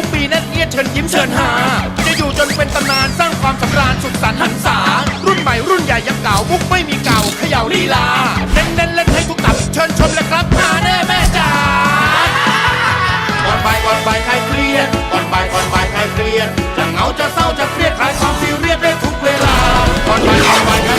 ทุกปีแนั่นเอียดเชิญยิ้มเชิญหา จะอยู่จนเป็นตำนานสร้างความสำราญสุขสันต์หันษารุ่นใหม่รุ่นใหญ่ยังเก่ามุกไม่มีเก่าเขย่าลีลาเน้นเน้นเล่นให้ทุกตับ เชิญชมเลยครับหาแน่แม่จ๋าก่อนบ่ายก่อนบ่ายใครเครียดก่อนบ่ายก่อนบ่ายใครเครียดจะเหงาจะเศร้าจะเครียดคลายความซีเรียสได้ทุกเวลาก่อนบ่ายก่อนบ่าย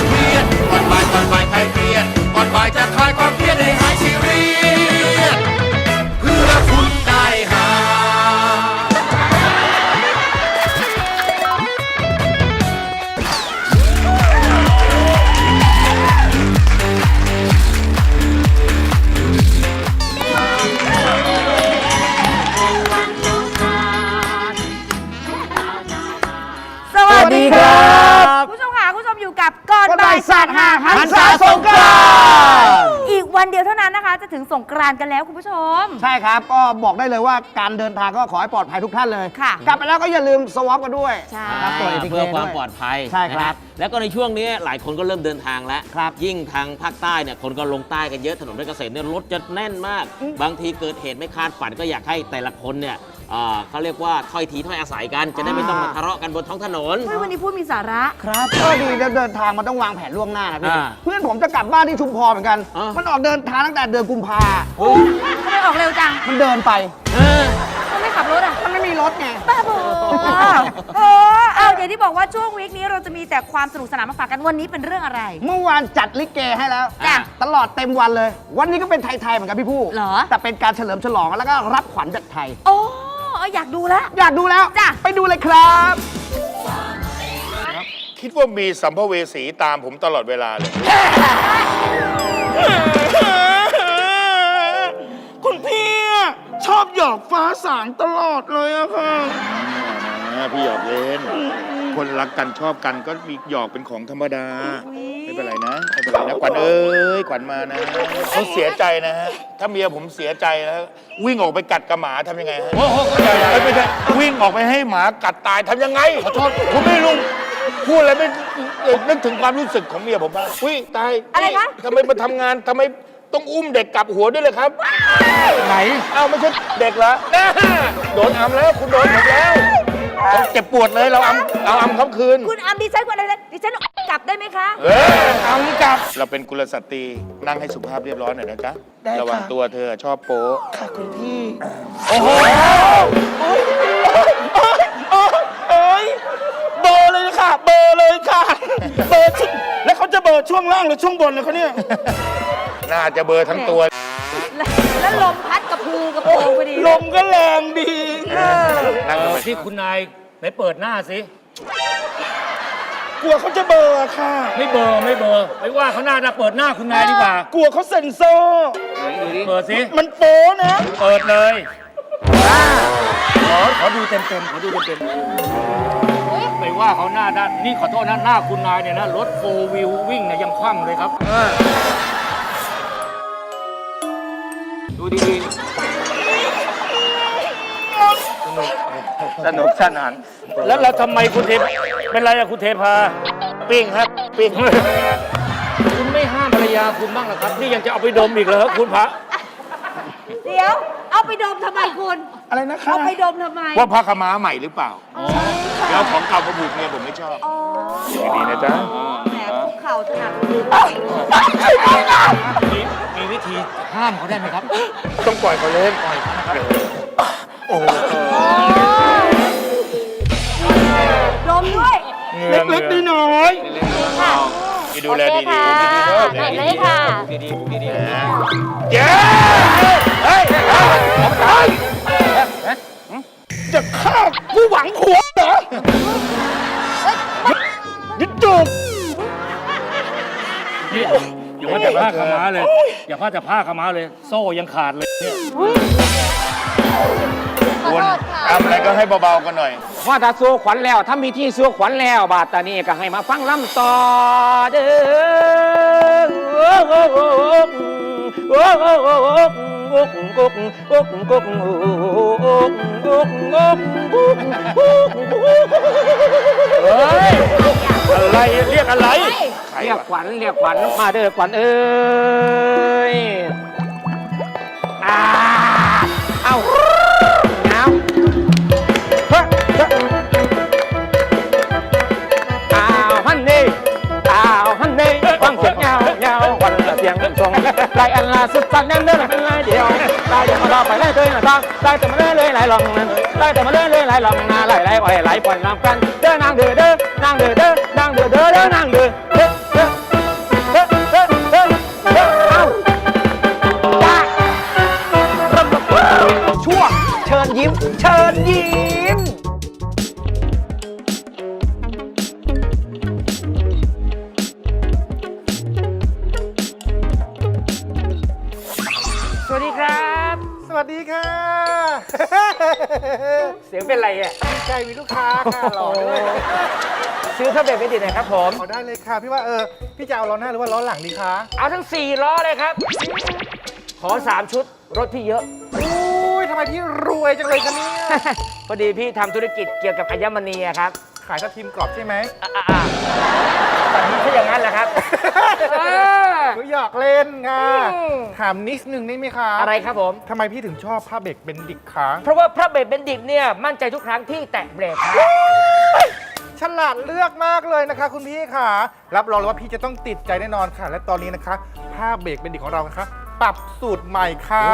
ถึงสงกรานต์กันแล้วคุณผู้ชม ใช่ครับ ก็บอกได้เลยว่าการเดินทางก็ขอให้ปลอดภัยทุกท่านเลย ค่ะกลับไปแล้วก็อย่าลืมสวอปกันด้วยใช่ ครับตัว ATK เพื่อความด้วยปลอดภัยใช่ครับนะฮะแล้วก็ในช่วงนี้หลายคนก็เริ่มเดินทางแล้ว ครับยิ่งทางภาคใต้เนี่ยคนก็ลงใต้กันเยอะถนนเพชรเกษมเนี่ยรถจะแน่นมาก บางทีเกิดเหตุไม่คาดฝันก็อยากให้แต่ละคนเนี่ยเอ่อเขาเรียกว่าถ้อยทีถ้อยอาศัยกัน จะได้ไม่ต้องมาทะเลาะกันบนท้องถนนเฮ้ยวันนี้พูดมีสาระ ครับก็ดีแล้วเดินทางมันต้องวางแผนล่วงหน้านะพี่อ่าเพื่อนผมจะกลับบ้านที่ชุมพรเหมือนกัน อ่ามั มันออกเดินทางตั้งแต่เดือนกุมภาโอ้ทำไมออกเร็วจังมันเดินไปเออ ทำไมขับรถอะมันไม่มีรถไง บ้าบอเออเอาอย่างที่บอกว่าช่วงวีคนี้เราจะมีแต่ความสนุกสนานมาฝากกันวันนี้เป็นเรื่องอะไร เมื่อวานจัดลิเกให้แล้ว จ้ะตลอดเต็มวันเลย วันนี้ก็เป็นไทย ๆ เหมือนกันพี่ผู้เหรอ แต่เป็นการเฉลิมฉลองแล้วก็รับขวัญจากไทย โอ้ อยากดูแล้ว อยากดูแล้ว จ้ะ ไปดูเลยครับ คิดว่ามีสัมภเวสีตามผมตลอดเวลาเลย คุณพี่อะชอบหยอกฟ้าสางตลอดเลยอะค่ะพี่หยอกเล่น คนรักกันชอบกันก็มีหยอกเป็นของธรรมดา ไม่เป็นไรนะ ไม่เป็นไรนะขวัญเอ้ยขวัญมานะเขาเสียใจนะฮะถ้าเมียผมเสียใจแล้ววิ่งออกไปกัดกับหมาทำยังไงฮะไม่ไม่ใช่วิ่งออกไปให้หมากัดตายทำยังไงขอโทษผมไม่รู้พูดอะไรไม่เอ่อนึกถึงความรู้สึกของเมียผมบ้างอุ้ยตายอะไรคะทำไมมาทำงานทำไมต้องอุ้มเด็กกลับหัวด้วยเลยครับไหนเอ้าไม่ใช่เด็กเหรอแน่โดนอัมแล้วคุณโดนผมแล้ว เราเจ็บปวดเลยเราอัมเราอัมเขาคืน คุณอามดิฉันคนอะไรนะดิฉันกลับได้ไหมคะ เอออัมกลับ เราเป็นกุลสตรีนั่งให้สุภาพเรียบร้อยหน่อยนะจ๊ะได้ค่ะ ระวังตัวเธอชอบโป๊ะค่ะคุณพี่ โอ้โหเอ้ยเบอร์เลยค่ะ เบอร์เลยค่ะ เบอร์ชุดแล้วเขาจะเบอร์ช่วงล่างหรือช่วงบนเลยเขาเนี่ย น่าจะเบอร์ทั้งตัว แล้ว แล้วลมพัดกระพือกระโปรงพอดีลมก็แรงดีนั่งเอทำอไมที่คุณนายไหนเปิดหน้าสิ กลัวเขาจะเบอร์อะค่ะ ไม่เบอร์ไม่เบอร์ไม่ว่าเขาหน้าจะเปิดหน้าคุณนายดีกว่า กลัวเขาเซ็นเซอร์เปิดสิ มันโป๊นะ เปิดเลยขอขอดูเต็มเต็มๆขอดูเต็มเต็มๆไม่ว่าเขาหน้าด้านนี่ขอโทษนะหน้าคุณนายเนี่ยนะรถโฟวิววิ่งเนี่ยยังคว่ำเลยครับ ดูดีสนุกสนานๆแล้วเราทำไมคุณเทพเป็นไรอะคุณเทพาปิ้งครับ ปิ้ง คุณไม่ห้ามภรรยาคุณบ้างเหรอครับ นี่ยังจะเอาไปดมอีกเหรอคุณพระ เดี๋ยว เอาไปดมทำไมคุณอะไรนะคะ เอาไปดมทำไมว่าผ้าขาวม้าใหม่หรือเปล่า แล้วของเก่ามาผูกเมียผมไม่ชอบ อ๋อดีๆนะจ๊ะ แหมคุกเข่าถนัดมี มีวิธีห้ามเขาได้ไหมครับ ต้องปล่อยเขาเล่นปล่อยเขานะครับโอ้โหดมด้วยเหงื่อเล็กๆน้อยๆดูแลดีๆดีๆเด้อเปิดเลยค่ะเย้เฮ้ยเฮ้ยเอาไปๆจะฆ่าผู้หวังผัวเหรอ อย่าว่าแต่ผ้าขาวม้าเลย อย่าว่าแต่ผ้าขาวม้าเลย โซ่ยังขาดเลยเนี่ยคุณทำอะไรก็ให้เบาๆกันหน่อย ว่าถ้าสู้ขวัญแล้ว ถ้ามีที่สู้ขวัญแล้ว บาดตานี้ก็ให้มาฟังลำต่อเด้อเฮ้ยอ อะไรเรียกอะไรเรียกขวัญเรียกขวัญมาเด้อขวัญเอ้ยอ่า สียงทรงลายอันลาสุดสันแน่นเดินเป็นลายเดียวลายเดียวมาลอไปไล่เตยนะตาลายแต่มาเล่เลยหลายลองนั้นลายแต่มาเล่เลยหลายลองนาไหลไหลไหลไหลปล่อยลำกันเด้อนางเด้อเด้อนางเด้อเด้อนางเด้อเด้อเด้อนางเด้อเด้อเด้อเด้อเด้อเด้อเด้อเอาจ้าช่วงเชิญยิ้มเชิญยิ้ม ดีค่ะ เสียงเป็นไรอะใจมีลูกค้าค่ะหล่อด้วยซื้อเท่าเบ็ดไปดิหน่อยครับผม เอาได้เลยค่ะ พี่ว่าเออ พี่จะเอาล้อหน้าหรือว่าล้อหลังดีคะเอาทั้ง 4 ล้อเลยครับ ขอ 3 ชุดรถพี่เยอะ อุ้ยทำไมพี่รวยจังเลยคะเนี่ยพอดีพี่ทำธุรกิจเกี่ยวกับอัญมณีอะครับ ขายทับทิมกรอบใช่ไหมอะอะอะ แต่นี่ถ้าอย่างนั้นแหละครับ เออหนูอยากเล่นค่ะอืม ถามนิดนึงได้ไหมคะอะไรครับผม ทำไมพี่ถึงชอบผ้าเบรกเป็นดิกคะเพราะว่าพระเบรกเบนดิตเนี่ยมั่นใจทุกครั้งที่แตะเบรกครับฉลาดเลือกมากเลยนะคะ คุณพี่ค่ะ รับรองเลยว่าพี่จะต้องติดใจแน่นอนค่ะ และตอนนี้นะคะ ผ้าเบรกเป็นดิกของเรานะคะ ปรับสูตรใหม่ค่ะ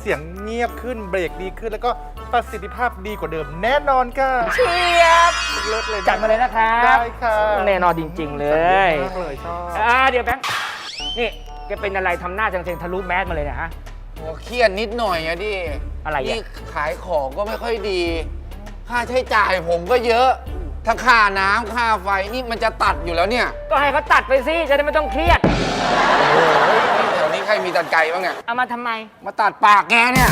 เสียงเงียบขึ้นเบรกดีขึ้น แล้วก็ประสิทธิภาพดีกว่าเดิมแน่นอนค่ะเชียบเลิศเลยนะจัดมาเลยนะครับได้ค่ะแน่นอนจริง ๆ เลยมากเลยชอบ อ่าเดี๋ยวแบงค์นี่แกเป็นอะไรทำหน้าเซ็งๆทะลุแมสมาเลยเนะฮะ หัวเครียดนิดหน่อยอะดิอะไรอะ นี่ขายของก็ไม่ค่อยดี ค่าใช้จ่ายผมก็เยอะ ทั้งค่าน้ำค่าไฟนี่มันจะตัดอยู่แล้วเนี่ยก็ให้เขาตัดไปสิจะได้ไม่ต้องเครียดโอ้ยนี่แถวนี้ใค รมีตัดไก่บ้างเนี่ยเอามาทำไม มาตัดปากแกเนี่ย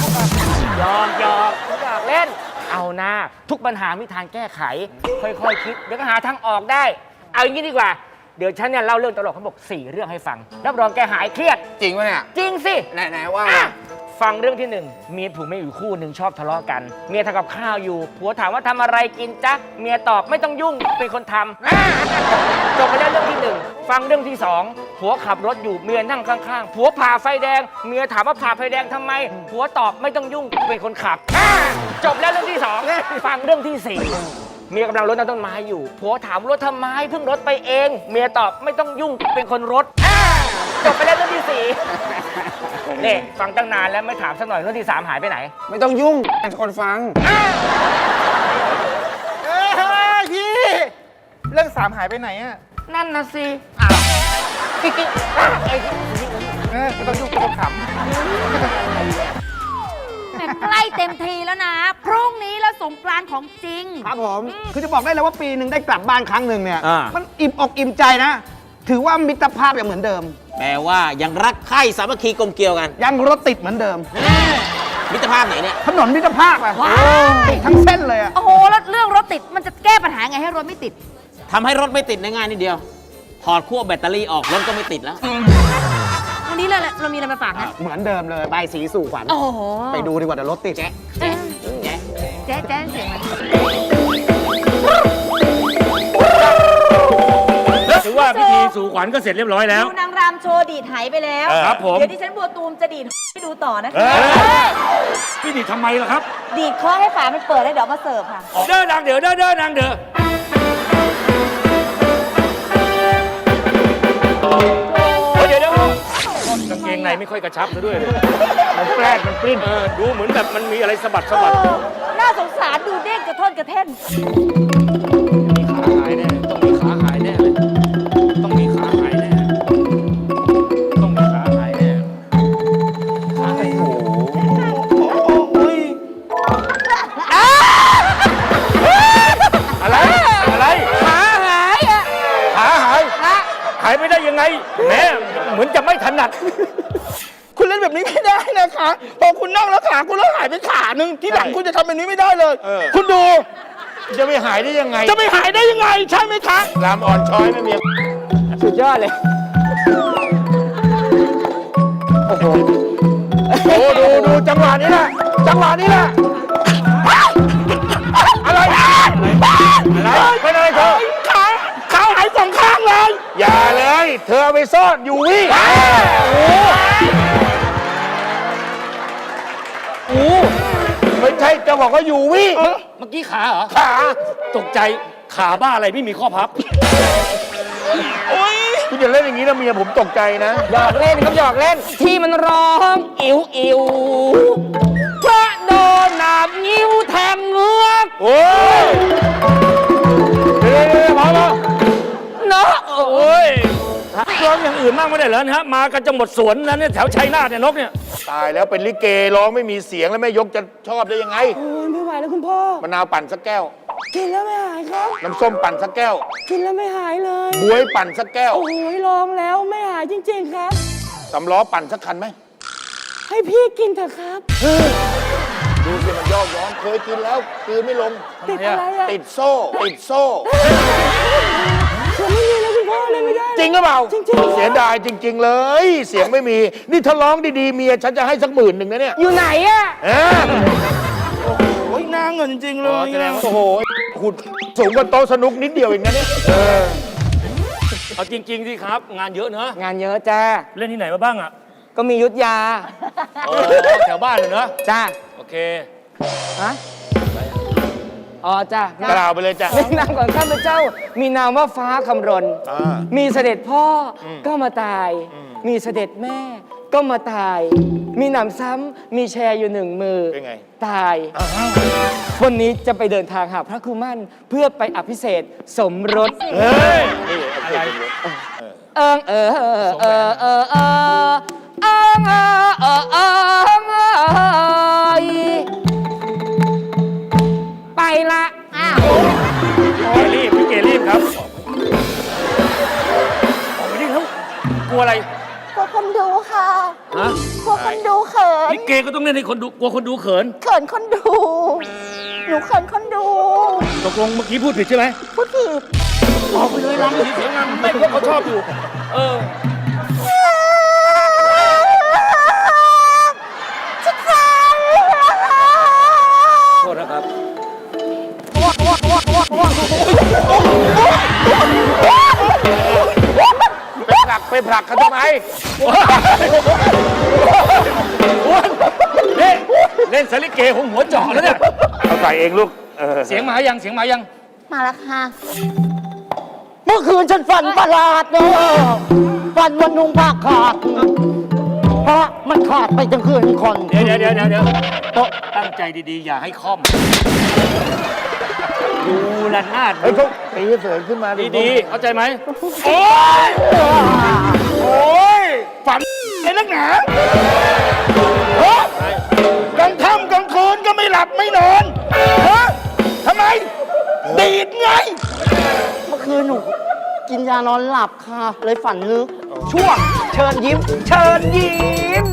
ยอมยอมอยากเล่น เอาหน้าทุกปัญหามีทางแก้ไข ค่อยๆคิด เดี๋ยวก็หาทางออกได้ เอาอย่างนี้ดีกว่า เดี๋ยวฉันเนี่ยเล่าเรื่องตลกเขาบอกสี่เรื่องให้ฟัง รับรองแกหายเครียด จริงปะเนี่ย จริงสิ ไหนๆว่าอะมาฟังเรื่องที่หนึ่งเมียผัวเมียอยู่คู่หนึ่งชอบทะเลาะกัน เมียทำกับข้าวอยู่ ผัวถามว่าทำอะไรกินจ๊ะ เมียตอบไม่ต้องยุ่งเป็นคนทำอะ จบไปแล้วเรื่องที่หนึ่งฟังเรื่องที่สองผัวขับรถอยู่เมียนั่งข้างๆผัวผ่าไฟแดง เมียถามว่าผ่าไฟแดงทำไมผัวตอบไม่ต้องยุ่งเป็นคนขับอะจบแล้วเรื่องที่สองฟังเรื่องที่สี่เมียกำลังรดน้ำต้นไม้อยู่ผัวถามรถทำไมเพิ่งรถไปเอง เมียตอบไม่ต้องยุ่งเป็นคนรถอะจบไปแล้วเรื่องที่สี่นี่ฟังตั้งนานแล้วไม่ถามสักหน่อยเรื่องที่สามหายไปไหน ไม่ต้องยุ่งเป็นคนฟัง เอ้ยพี่ เรื่องสามหายไปไหนอะ นั่นนะสิเออไม่ต้องยุ่งกับขำแหมใกล้เต็มทีแล้วนะ พรุ่งนี้แล้วสงกรานต์ของจริงครับผม คือจะบอกได้เลยว่าปีหนึ่งได้กลับบ้านครั้งหนึ่งเนี่ย อ่ามั มันอิ่มอกอิ่มใจนะ ถือว่ามิตรภาพยังเหมือนเดิม แปลว่ายังรักใคร่สามัคคีกลมเกลียวกัน ยังรถติดเหมือนเดิม มิตรภาพไหนเนี่ย ถนนมิตรภาพอะว้าวติดทั้งเส้นเลยอะโอ้โหแล้วเรื่องรถติดมันจะแก้ปัญหาไงให้รถไม่ติด ทำให้รถไม่ติดในง่ายนิดเดียว ถอดขั้วแบตเตอรี่ออกรถก็ไม่ติดแล้ว วันนี้เราเรามีอะไรมาฝากนะเหมือนเดิมเลยใบายสีสู่ขวัญโอ้โหไปดูดีกว่าเดี๋ยวรถติดแจ๊ะเอ๊ะแจ๊ะแจ๊ะแจ๊ะเสียงมันถือว่าพิธีสู่ขวัญก็เสร็จเรียบร้อยแล้ว ดูนางรำโชว์ดีดไหไปแล้ว ครับผม เดี๋ยวดิฉันบัวตูมจะดีดให้ดูต่อนะคะ เอ้ยพี่ดิทำไมล่ะครับ ดีดเคอให้ฝามันเปิดแล้วเดี๋ยวเอามาเสิร์ฟค่ะ เด้อนางเดือเด้อเด้อนางเดือ เฮ้ยเดี๋ยวเดี๋ยวกางเกงในไม่ค่อยกระชับซะด้วยเลยมันแปรดมันปริ้นเออดูเหมือนแบบมันมีอะไรสะบัดสะบัดเออน่าสงสารดูเด้งกระท่อนกระเท่นมีขาหายแน่ต้องมีขาหายแน่เลย ไปได้ยังไงแหมเหมือนจะไม่ถนัด คุณเล่นแบบนี้ไม่ได้นะคะพอคุณนั่งแล้วขาคุณแล้วหายไปขาหนึ่งที่หลังคุณจะทำแบบนี้ไม่ได้เลย เออ คุณดู จะไปหายได้ยังไงจะไปหายได้ยังไง ใช่ไหมคะ ลามอ่อนช้อยนะเมียสุดยอดเลยโอ้ดูดูจังหวะนี้แหละจังหวะนี้แหละอะไรอะไรเป็นอะไรเธอ ขาขาหายสองข้างเลย อย่า เลยเธอเอาไปซ่อนอยู่วิโอ้ไม่ใช่จะบอกว่าอยู่วิเมื่อกี้ขาเหรอ ขา ตกใจขาบ้าอะไรไม่มีข้อพับ โอ๊ยคุณอย่าเล่นอย่างนี้นะเมียผมตกใจนะ หยอกเล่นครับหยอกเล่น ที่มันร้องอิ๋วอิ๋วเพราะโดนหนาบนิ้วแทงเงือกโอ้ยเดี๋ยวเดี๋ยวเดี๋ยวพอพอเนาะโอ้ย ร้องอย่างอื่นมากไม่ได้เหรอนะฮะมากันจะหมดสวนแล้วเนี่ยแถวชัยนาทเนี่ยนกเนี่ยตายแล้วเป็นลิเกร้องไม่มีเสียงแล้วแม่ยกจะชอบได้ยังไงโอ้ยไม่ไหวแล้วคุณพ่อ มะนาวปั่นสักแก้ว กินแล้วไม่หายครับ น้ำส้มปั่นสักแก้วกินแล้วไม่หายเลย บวยปั่นสักแก้วโอ้ยลองแล้วไม่หายจริง ๆครับ สำล้อปั่นสักคันไหมให้พี่กินเถอะครับ ดูสิมันยอกย้อนเคยกินแล้วคืนไม่ลง ติดอะไรอะติดโซ่ ติดโซ่ฉันไม่มี ไม่ได้จริงหรือเปล่าจริงๆ เสียดายจริง ๆ เลย เสียงไม่มี นี่ถ้าร้องดีๆเมียฉันจะให้สักหมื่นหนึ่งนะเนี่ยอยู่ไหนอะเออโอ้ยนางเงินจริงเลยแสดงว่าโอ้โหขุดสูงกว่าโต๊ะสนุกนิดเดียวเองนะเนี่ยเออเอาจริงๆสิครับ งานเยอะเนอะงานเยอะจ้าเล่นที่ไหนมาบ้างอะก็มียุทธยาโอ้แถวบ้านเลยเนอะจ้าโอเค ฮะ อ๋อจ้ากล่าวไปเลยจ้ะ ในนามของข้าพเจ้า มีนามว่าฟ้าคำรณ อ่ามีเสด็จพ่ออก็มาตายมีเสด็จแม่ก็มาตาย มีหนำซ้ำมีแชร์อยู่หนึ่งมือเป็นไง ตายวันนี้จะไปเดินทางหาพระคุมั่นเพื่อไปอภิเษกสมรส เฮ้ยอะไรเอิงเออเออเออเออเออเอิงเออเออเออ ดูค่ะฮะ กลัวคนดูเขินลิเกก็ต้องเล่นให้คนดูกลัวคนดูเขินเขินคนดู หนูเขินคนดู ตกลงเมื่อกี้พูดผิดใช่ไหมพูดผิดออกไปเลยรำเสียงรำไม่พวกเขาชอบอยู่ เออชิคกี้โทษนะครับไปผลั ผลักเขาทำไมเล่นเล่นสลิเกของหัวเจาะแล้วเนี่ย เอาใส่เองลูกเออเสียงมายัง เสียงมายัง มาแล้วค่ะ เมื่อคืนฉันฝันประหลาดเนอะฝันวันนุ่งผ้าขาด เพราะมันขาดไปทั้งคืนคนเดี๋ยวเดี๋ยวเดี๋ยวเดี๋ยวเดี๋ยวโต๊ะตั้งใจดีๆ อย่าให้คอม ดูละนาดเฮ้ยเขาตีเสริญขึ้นมาดิดีๆเข้าใจไหมโอ้ยโอ้ยฝันไอ้นักหนาฮะกลางค่ำกลางคืนก็ไม่หลับไม่นอนฮะทำไม ดีดไง เมื่อคืนหนูกินยานอนหลับค่ะ เลยฝันลึกช่วงเชิญยิ้ม เชิญยิ้ม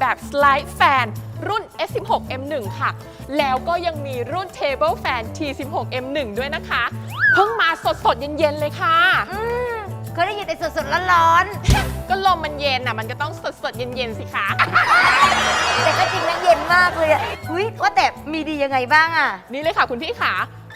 แบบสไลด์แฟนรุ่น S16 M1 ค่ะ แล้วก็ยังมีรุ่น Table Fan T16 M1 ด้วยนะคะ เพิ่งมาสดๆ เย็นๆ เลยค่ะ อืมเคยได้ยินแต่สดๆร้อนก็ลมมันเย็นอะ มันก็ต้องสดๆ เย็นๆ สิคะ ๆแต่ก็จริงนะเย็นมากเลยอะหุ้ยว่าแต่มีดียังไงบ้างอะ นี่เลยค่ะคุณพี่ขา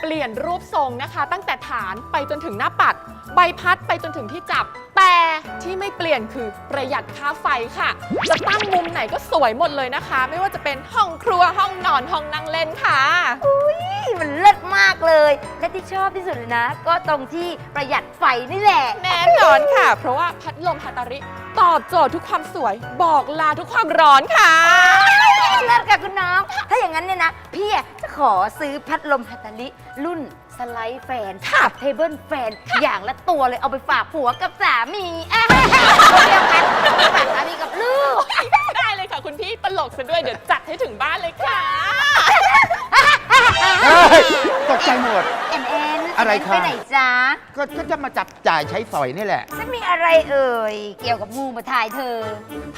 เปลี่ยนรูปทรงนะคะ ตั้งแต่ฐานไปจนถึงหน้าปัด ใบพัดไปจนถึงที่จับ แต่ที่ไม่เปลี่ยนคือประหยัดค่าไฟค่ะ จะตั้งมุมไหนก็สวยหมดเลยนะคะ ไม่ว่าจะเป็นห้องครัวห้องนอนห้องนั่งเล่นค่ะ อุ้ยมันเลิศมากเลย และที่ชอบที่สุดเลยนะ ก็ตรงที่ประหยัดไฟนี่แหละ แน่นอนค่ะ เพราะว่าพัดลมฮาตาริตอบโจทย์ทุกความสวยบอกลาทุกความร้อนค่ะ เลิศค่ะคุณน้อง ถ้าอย่างนั้นเนี่ยนะ พี่อะจะขอซื้อพัดลมฮัตตาลิรุ่นสไลด์แฟนกับเทเบิลแฟน อย่างละตัวเลยเอาไปฝากผัวกับสามีอะเดียวกันฝากสามีกับลูก ได้เลยค่ะคุณพี่ตลกซะด้วยเดี๋ยวจัดให้ถึงบ้านเลยค่ะตกใจหมด แอนแอนอะไรแนคะ ไปไหนจ๊ะก็ก็จะมาจับจ่ายใช้สอยนี่แหละ ฉันมีอะไรเอ่ย เกี่ยวกับงูมาถ่ายเธอ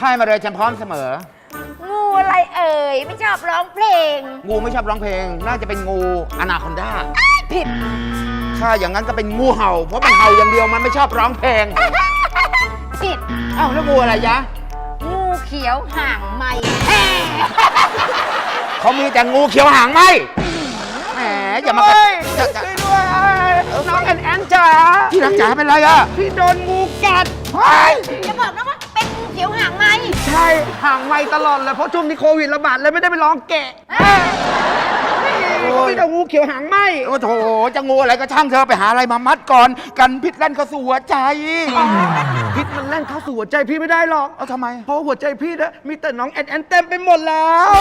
ทายมาเลยฉันพร้อมเสมองู อะไรเอ่ย ไม่ชอบร้องเพลง งูไม่ชอบร้องเพลง น่าจะเป็นงูอนาคอนดาผิด ถ้าอย่างนั้นก็เป็นงูเห่า เพราะมันเห่าอย่างเดียวมันไม่ชอบร้องเพลง ผิด อ้าวแล้วงูอะไรยะ งูเขียวห่างไหมเขามีแต่งูเขียวหางไหมมอย่ามาเฮ้ยจะจะช่วยด้วยน้องแอนแอนจ๋าที่รักจ๋าเป็นไรอะพี่โดนงูกัดอย่าบอกนะว่าเป็นงู ห่างไวตลอดเลยเพราะช่วงนี้โควิดระบาดเลยไม่ได้ไปลองแกะเขาไม่แต่งูเขียวหางไหมโอ้โถจะงูอะไรก็ช่างเธอไปหาอะไรมามัดก่อน กันพิษแล่นเข้าสู่หัวใจ พิษมันแล่นเข้าสู่หัวใจพี่ไม่ได้หรอกเอาทำไม เพราะหัวใจพี่นะมีแต่น้องแอนแอนเต็มไปหมดแล้ว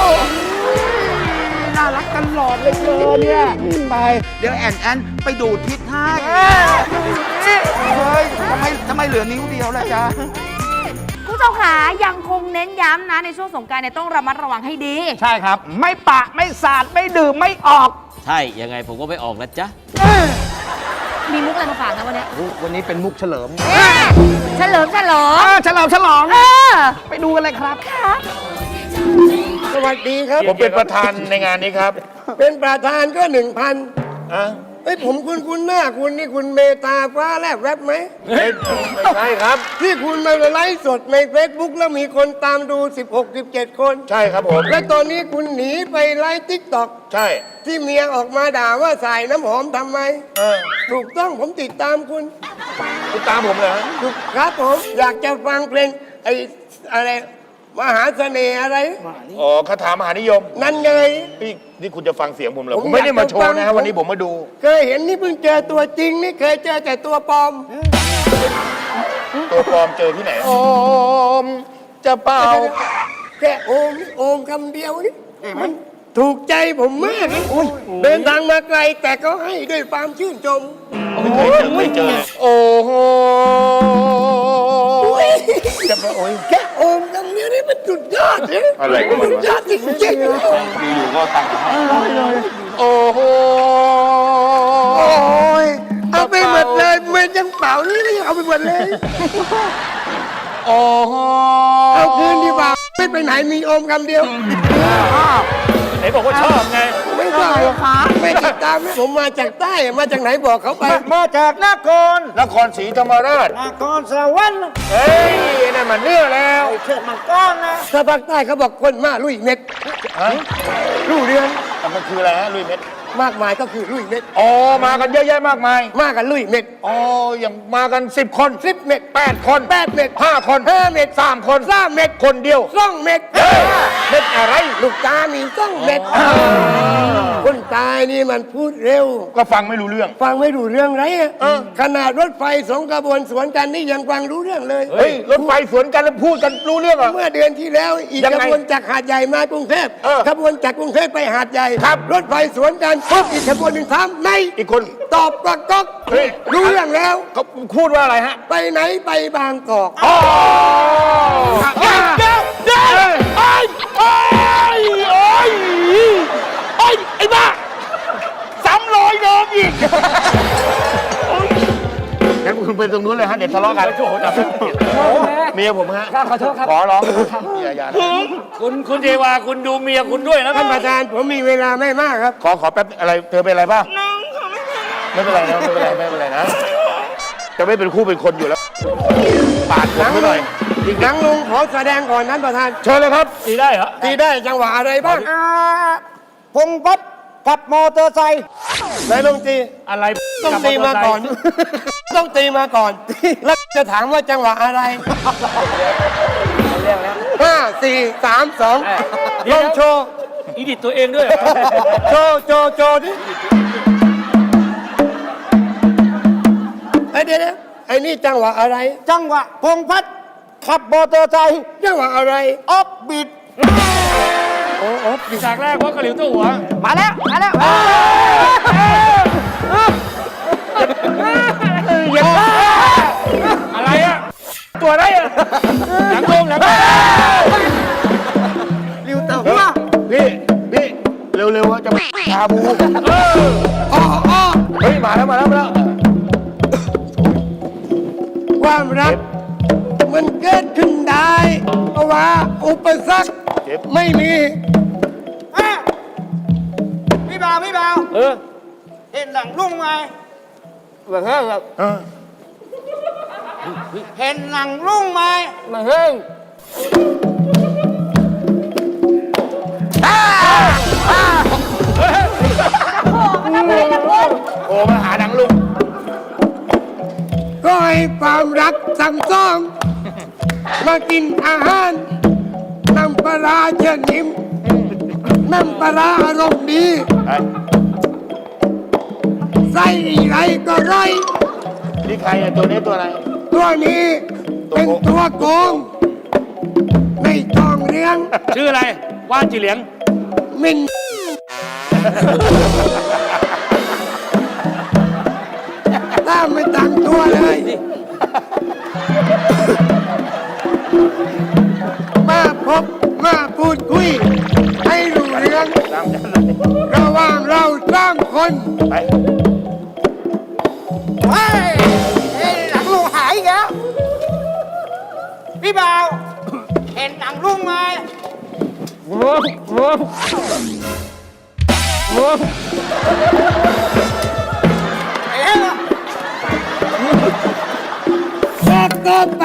น่ารักตลอดเลยเธอเนี่ยไปเดี๋ยวแอนแอนไปดูดพิษให้เฮ้ยทำไมทำไมเหลือนิ้วเดียวล่ะจ๊ะคุณ ผู้ชมขายังคงเน้นย้ำนะในช่วงสงกรารเนี่ยต้องระมัดระวังให้ดี ใช่ครับ ไม่ปะไม่สาดไม่ดื่มไม่ออก ใช่ ยังไงผมก็ไม่ออกนะจ๊ะ มีมุกอะไรมาฝากนะวันเนี้ยวันนี้เป็นมุกเฉลิมเฉลิมฉลองอ้าวฉลองฉลอง เออ ไปดูกันเลยครับ สวัสดีครับ ผมเป็นประธานในงานนี้ครับ เป็นประธานก็หนึ่งพันอะ เอ้ยผมคุณคุณหน้าคุณนี่คุณเมตาฟ้าแลบแวบไหม ไม่ไม่ใช่ครับ ที่คุณมาไลฟ์สดใน Facebook แล้วมีคนตามดู 16 17 คน ใช่ครับผม และตอนนี้คุณหนีไปไลฟ์ทิกตอกใช่ ที่เมียออกมาด่าว่าใส่น้ำหอมทำไม เออถูกต้องผมติดตามคุณคุณตามผมเหรอ ถูกครับผมอยากจะฟังเพลงไอ้อะไร มหาเสน่ห์อะไร อ๋อคาถามหานิยมนั่นไง นี่นี่คุณจะฟังเสียงผมเหรอ ผมผมไม่ได้มาโชว์อยากจะนะฟัง วันนี้ผมมาดู เคยเห็นนี่เพิ่งเจอตัวจริง นี่เคยเจอแต่ตัวปลอมตัวปลอมเจอที่ไหน โอม จะเป่าแค่โอมโอมคำเดียวนี่มันถูกใจผมมากเดินทางมาไกลแต่ก็ให้ด้วยความชื่นชม ไม่เคยเจอไม่เจอเลยโอ้โห จะไปโอ้ยแค่โอมคำเดียวนี่มันสุดยอดเลยอะไรของมันวะ สุดยอดจริงๆอยู่ๆก็ตังค์โอ้โหโอ้ยเอาไปหมดเลยเหมือนยังเป่านี่ก็ยังเอาไปหมดเลย โอ้โหเอาคืนดีกว่าไม่ไปไหนมีโอมคำเดียวไห นบอกว่าชอบไง ไม่ใช่ไม่ติดตามนะผมมาจากใต้มาจากไหนบอกเขาไป มาจากนครนครศรีธรรมราชนครสวรรค์เฮ้ยนั่นมันเนื้อแล้วเชือกมังก้อนนะ ถ้าภาคใต้เขาบอกคนมาลุยเม็ด ฮะลู่เรือนแต่มันคืออะไรฮะลุยเม็ด มากมายก็คือลุยเม็ด อ๋อมากันเยอะแยะมากมาย มากกันลุยเม็ดอ๋ออย่างมากัน 10 คนสิบเม็ด8คนแปดเม็ด5คนห้าเม็ด3คนสามเม็ดคนเดียวสองเม็ดเฮ้ยเม็ดอะไร ลูกตามีสองเม็ดคนตายนี่มันพูดเร็ว ก็ฟังไม่รู้เรื่อง ฟังไม่รู้เรื่องไรอะเออขนาดรถไฟสองขบวนสวนกันนี่ยังฟังรู้เรื่องเลย เฮ้ยรถไฟสวนกันแล้วพูดกันรู้เรื่องเหรอ เมื่อเดือนที่แล้วอีกยังขไงบวนจากหาดใหญ่มากรุงเทพเออ ขบวนจากกรุงเทพไปหาดใหญ่ครับ รถไฟสวนกันปุ๊บอีกขบวนหนึ่งถามในอีกคน ตอบประก๊อกเฮ้ย รู้เรื่องแล้ว เขาพูดว่าอะไรฮะไปไหนไปบางกอกอ๋อเดี๋ยวเดี๋ยวเดี๋ยวไอ้ไอ้ไอ้ไอ้ไอ้บ้าซ้ำรอยเดิมอีกงั้น คุณไปตรงนู้นเลยฮะเดี๋ยวทะเลาะกันโอ้โหจับเมียผมฮะขอโทษครับขอร้องอย่าอย่านะคุณคุณเทวาคุณดูเมียคุณด้วยนะท่านประธานผมมีเวลาไม่มากครับ ขอขอแป๊บอะไรเธอเป็นอะไรบ้างไม่เป็นไรนะไม่เป็นไรไม่เป็นไรนะจะไม่เป็นคู่เป็นคนอยู่แล้วปาดผมไปหน่อยอีกครั้งลุงขอแสดงก่อนนั้นประธาน เชิญเลยครับตีได้เหรอตีได้จังหวะอะไรบ้างพงพัฒน์ ขับมอเตอร์ไซค์ไหนลองตีอะไรต้องตีมาก่อน ต้องตีมาก่อน แล้วจะถามว่าจังหวะอะไรห้าสี่สามสองลองโชว์อีดิตตัวเองด้วยเหรอโชว์โชว์โชว์ดิไอ้ยเดี๋ยวนะไอ้นี่จังหวะอะไร จังหวะพงพัฒน์ขับมอเตอร์ไซค์จังหวะอะไร ออฟบิด โอ้โหฉากแรกเพราะกระหลิวตัวหัว มาแล้ว มาแล้วอะไรอะ ตัวอะไรอะหลังลงหลังลงริวเต่าว่าพี่พี่เร็วๆว่าจะไปชาบูอ๋ออ๋อเฮ้ย มาแล้ว มาแล้ว มาแล้ว ความรัก มันเกิดขึ้นได้เพราะว่าอุปสรรคเจ็บไม่มีพี่บ่าวพี่บ่าวเออเห็นหนังรุ่งไหมเออเห็นหนังรุ่งไหมมาเฮ้ยโอ้รมาหาดังลุงก็ให้ความรักสั่งสอง มากินอาหารน้ำปลาร้าเชิญยิ้ม น้ำปลาร้าอารมณ์ดีใส่อะไรก็ร้อยนี่ใครอะตัวนี้ตัวอะไร ตัวนี้ เป็นตัวโกง ไม่ต้องเลี้ยงชื่ออะไรว่านจีเหลียง มินถ้าไม่ตั้งตัวเลยมาพบมาพูดคุย ราสามคนไปเฮ้ยเฮ้ยหนังลุงหายอีกแล้วพี่บ่าว เห็นหนังลุงไหมบอกต่อไป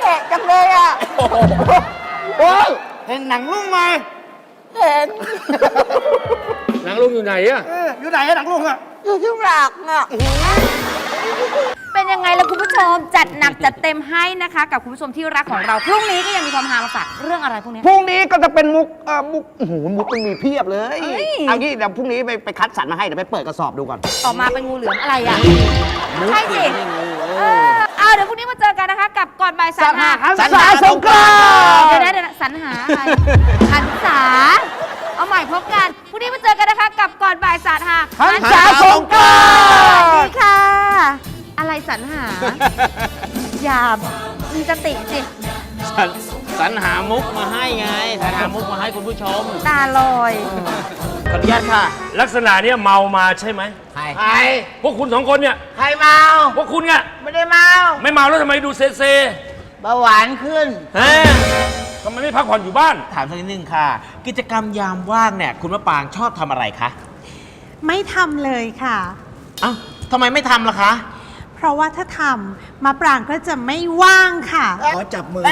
แขกจังเลยอะโอ้ยเห็นหนังลุงไหมเห็นหนางลุงอยู่ไหนอะเอออยู่ไหนอะหนังลุงอะอยู่ที่หลักอะ เป็นยังไงล่ะคุณผู้ชม จัดหนักจัดเต็มให้นะคะ กับคุณผู้ชมที่รักของเรา พรุ่งนี้ก็ยังมีความฮามาฝากเรื่องอะไรพวกนี้ พรุ่งนี้ก็จะเป็นมุกเอ่อมุกโอ้โหมุกมันมีเพียบเลยเอ้ย เอางี้เดี๋ยวพรุ่งนี้ไปไปคัดสรรมาให้เดี๋ยวไปเปิดกระสอบดูก่อนออกมาเป็นงูเหลือมอะไรอะ ใช่สิเออ เอาเดี๋ยวพรุ่งนี้มาเจอกันนะคะ กับก่อนบ่ายสามหาสรรหาสงกรานต์ เดี๋ยวนะเดี๋ยวนะสรรหาอะไรหันษาเอาใหม่พบกันพรุ่งนี้มาเจอกันนะคะ กับก่อนบ่ายสามหาหันษาสงกรานต์สวัสดีค่ะ อะไรสรรหาอย่ามีสติสิสรรสรรหามุกมาให้ไงสรรหามุกมาให้คุณผู้ชม ตาลอย ขออนุญาตค่ะ ลักษณะเนี้ยเมามาใช่ไหม ใคร พวกคุณสองคนเนี่ย ใครเมา พวกคุณเนี่ยไม่ได้เมา ไม่เมาแล้วทำไมดูเซเซเบาหวานขึ้น ฮะทำไมไม่พักผ่อนอยู่บ้าน ถามสักนิดนึงค่ะ กิจกรรมยามว่างเนี่ย คุณมะปางชอบทำอะไรคะไม่ทำเลยค่ะเอ้าทำไมไม่ทำล่ะคะ เพราะว่าถ้าทำมะปรางก็จะไม่ว่างค่ะ ขอจับมือเ